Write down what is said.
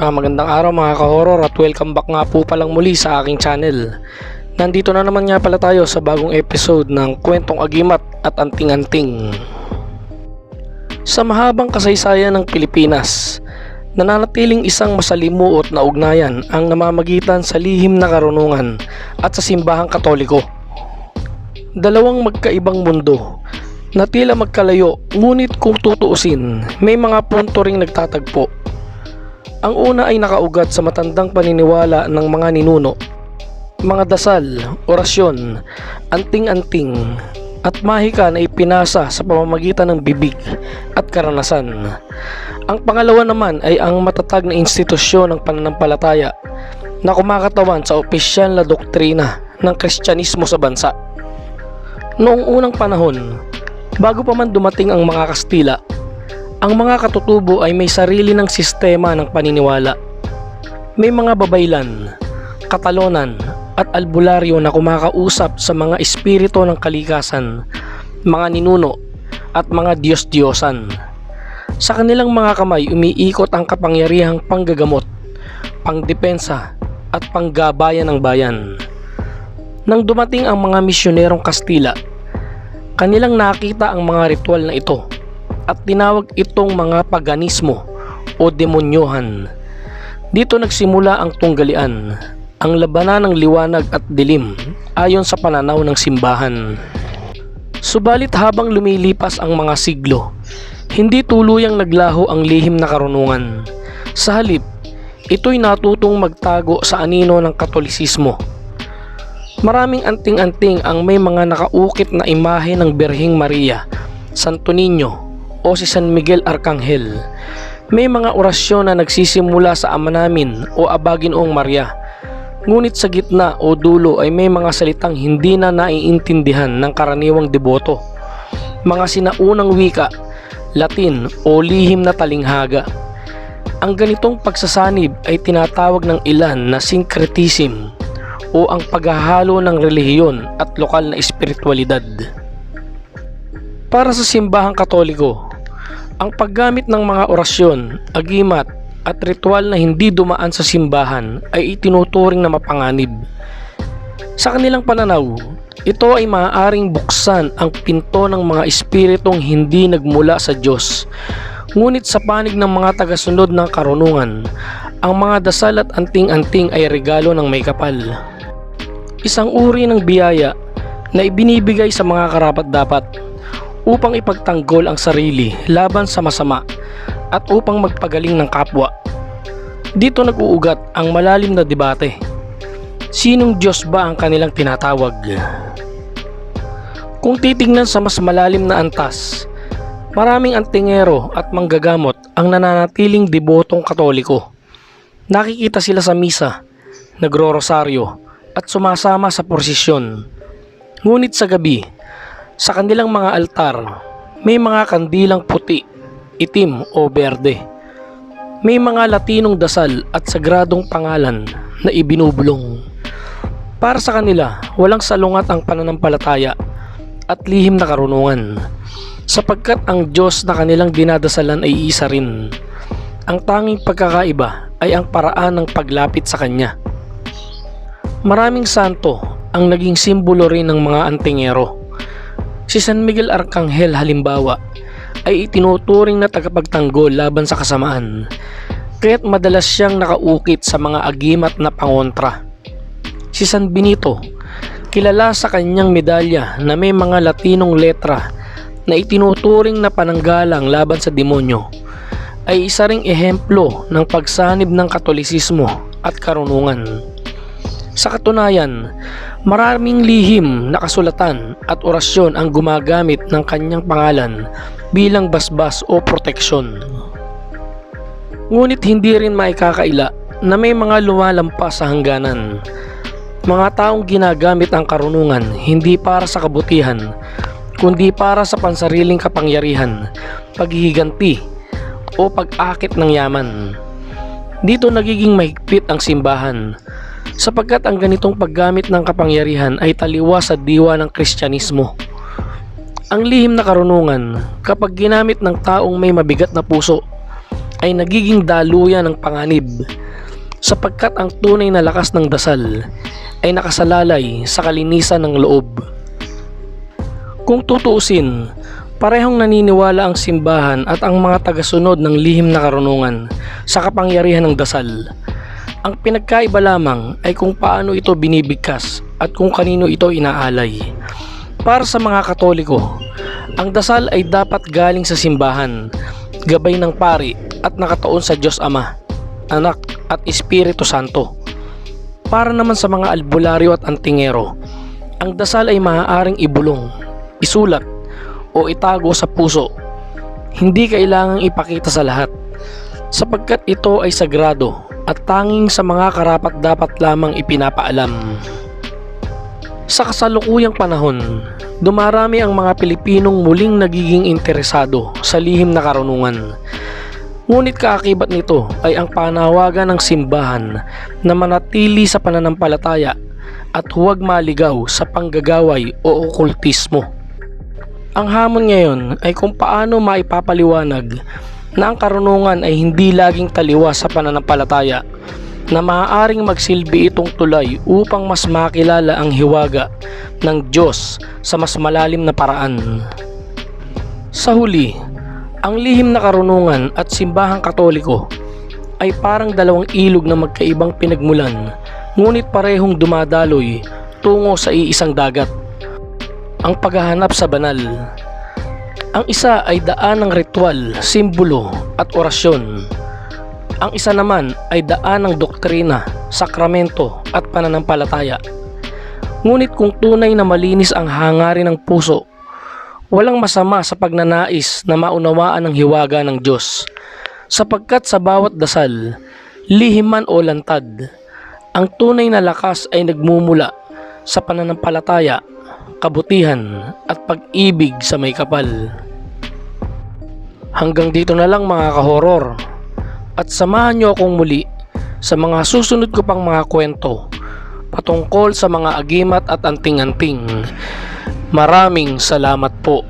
Ah, magandang araw mga ka-horror at welcome back nga po palang muli sa aking channel. Nandito na naman nga pala tayo sa bagong episode ng Kwentong Agimat at Anting-Anting. Sa mahabang kasaysayan ng Pilipinas, nananatiling isang masalimuot na ugnayan ang namamagitan sa lihim na karunungan at sa simbahang katoliko. Dalawang magkaibang mundo na tila magkalayo ngunit kung tutuusin may mga punto ring nagtatagpo ang una ay nakaugat sa matandang paniniwala ng mga ninuno. Mga dasal, orasyon, anting-anting, at mahika na ipinasa sa pamamagitan ng bibig at karanasan. Ang pangalawa naman ay ang matatag na institusyon ng pananampalataya na kumakatawan sa opisyal na doktrina ng Kristyanismo sa bansa. Noong unang panahon, bago pa man dumating ang mga Kastila, ang mga katutubo ay may sarili ng sistema ng paniniwala. May mga babaylan, katalonan, at albularyo na kumakausap sa mga espiritu ng kalikasan, mga ninuno, at mga diyos-diyosan. Sa kanilang mga kamay umiikot ang kapangyarihang panggagamot, pangdepensa, at panggabayan ng bayan. Nang dumating ang mga misyonerong Kastila, kanilang nakita ang mga ritual na ito at tinawag itong mga paganismo o demonyohan. Dito nagsimula ang tunggalian, ang labanan ng liwanag at dilim ayon sa pananaw ng simbahan. Subalit habang lumilipas ang mga siglo, hindi tuluyang naglaho ang lihim na karunungan. Sa halip, ito'y natutong magtago sa anino ng katolisismo. Maraming anting-anting ang may mga nakaukit na imahe ng Birhing Maria, Santo Niño, o si San Miguel Arcangel. May mga orasyon na nagsisimula sa Ama namin o Abaginoong Maria. Ngunit sa gitna o dulo ay may mga salitang hindi na naiintindihan ng karaniwang deboto. Mga sinaunang wika, Latin o lihim na talinghaga. Ang ganitong pagsasanib ay tinatawag ng ilan na syncretism o ang paghahalo ng relihiyon at lokal na espiritualidad. Para sa simbahang katoliko, ang paggamit ng mga orasyon, agimat, at ritual na hindi dumaan sa simbahan ay itinuturing na mapanganib. Sa kanilang pananaw, ito ay maaaring buksan ang pinto ng mga espiritong hindi nagmula sa Diyos. Ngunit sa panig ng mga tagasunod ng karunungan, ang mga dasal at anting-anting ay regalo ng may kapal. Isang uri ng biyaya na ibinibigay sa mga karapat-dapat upang ipagtanggol ang sarili laban sa masama at upang magpagaling ng kapwa. Dito nag-uugat ang malalim na debate. Sinong Diyos ba ang kanilang tinatawag? Kung titingnan sa mas malalim na antas, maraming antingero at manggagamot ang nananatiling debotong katoliko. Nakikita sila sa misa, nagro-rosaryo at sumasama sa prosesyon. Ngunit sa gabi, sa kanilang mga altar, may mga kandilang puti, itim o berde. May mga Latinong dasal at sagradong pangalan na ibinubulong. Para sa kanila, walang salungat ang pananampalataya at lihim na karunungan sapagkat ang Diyos na kanilang dinadasalan ay isa rin. Ang tanging pagkakaiba ay ang paraan ng paglapit sa Kanya. Maraming santo ang naging simbolo rin ng mga antingero. Si San Miguel Arcangel halimbawa ay itinuturing na tagapagtanggol laban sa kasamaan kaya't madalas siyang nakaukit sa mga agimat na pangontra. Si San Benito, kilala sa kanyang medalya na may mga Latinong letra na itinuturing na pananggalang laban sa demonyo, ay isa ring ehemplo ng pagsanib ng katolisismo at karunungan. Sa katunayan, maraming lihim na kasulatan at orasyon ang gumagamit ng kanyang pangalan bilang basbas o proteksyon. Ngunit hindi rin maikakaila na may mga lumalampas sa hangganan. Mga taong ginagamit ang karunungan hindi para sa kabutihan, kundi para sa pansariling kapangyarihan, paghihiganti, o pag-akit ng yaman. Dito nagiging mahigpit ang simbahan sapagkat ang ganitong paggamit ng kapangyarihan ay taliwas sa diwa ng Kristyanismo. Ang lihim na karunungan kapag ginamit ng taong may mabigat na puso ay nagiging daluyan ng panganib sapagkat ang tunay na lakas ng dasal ay nakasalalay sa kalinisan ng loob. Kung tutuusin, parehong naniniwala ang simbahan at ang mga tagasunod ng lihim na karunungan sa kapangyarihan ng dasal. Ang pinagkaiba lamang ay kung paano ito binibigkas at kung kanino ito inaalay. Para sa mga Katoliko, ang dasal ay dapat galing sa simbahan, gabay ng pari at nakataon sa Diyos Ama, Anak at Espiritu Santo. Para naman sa mga albularyo at antingero, ang dasal ay maaaring ibulong, isulat o itago sa puso. Hindi kailangang ipakita sa lahat sapagkat ito ay sagrado at tanging sa mga karapat dapat lamang ipinapaalam. Sa kasalukuyang panahon, dumarami ang mga Pilipinong muling nagiging interesado sa lihim na karunungan. Ngunit kaakibat nito ay ang panawagan ng simbahan na manatili sa pananampalataya at huwag maligaw sa panggagaway o okultismo. Ang hamon ngayon ay kung paano maipapaliwanag na ang karunungan ay hindi laging taliwas sa pananampalataya na maaaring magsilbi itong tulay upang mas makilala ang hiwaga ng Diyos sa mas malalim na paraan. Sa huli, ang lihim na karunungan at simbahang katoliko ay parang dalawang ilog na magkaibang pinagmulan ngunit parehong dumadaloy tungo sa iisang dagat. Ang paghahanap sa banal. Ang isa ay daan ng ritual, simbolo at orasyon. Ang isa naman ay daan ng doktrina, sakramento at pananampalataya. Ngunit kung tunay na malinis ang hangarin ng puso, walang masama sa pagnanais na maunawaan ang hiwaga ng Diyos. Sapagkat sa bawat dasal, lihiman o lantad, ang tunay na lakas ay nagmumula sa pananampalataya, kabutihan at pag-ibig sa may kapal. Hanggang dito na lang mga kahoror at samahan niyo akong muli sa mga susunod ko pang mga kwento patungkol sa mga agimat at anting-anting. Maraming salamat po.